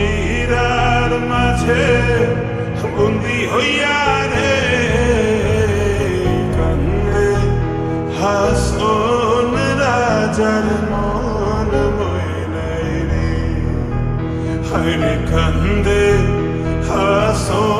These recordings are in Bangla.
চিরার মাঝে বন্দি হইয়া রে কান্দে হাসন রাজার মন বইলাই রে। হাইরে কান্দে হাসন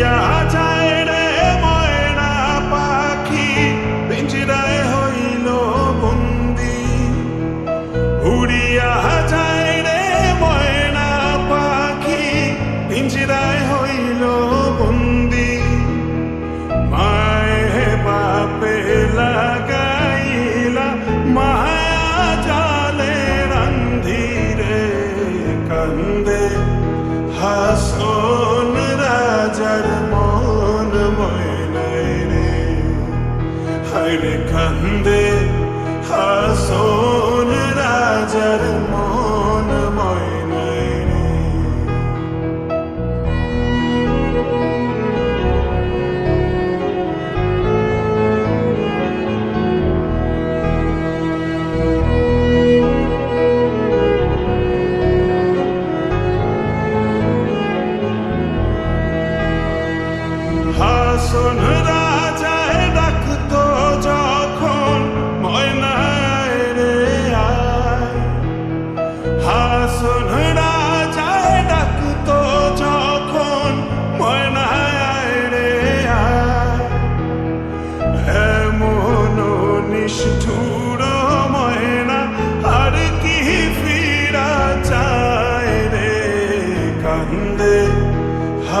উড়িয়া যায় রে ময়না পাখি পিঞ্জিরায় হইল বন্দি উড়িয়া যায় রে ময়না পাখি পিঞ্জিরায় হইল বন্দি মায়ে বাপে লাগাইলা মায়া জালে রান্ধিরে কান্দে হাসন রাজার মন ময়নাই রে হায়রে কান্দে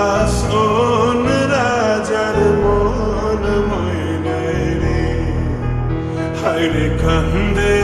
হাসন রাজার মন ময়নাই রে। হায়রে কান্দে হাসন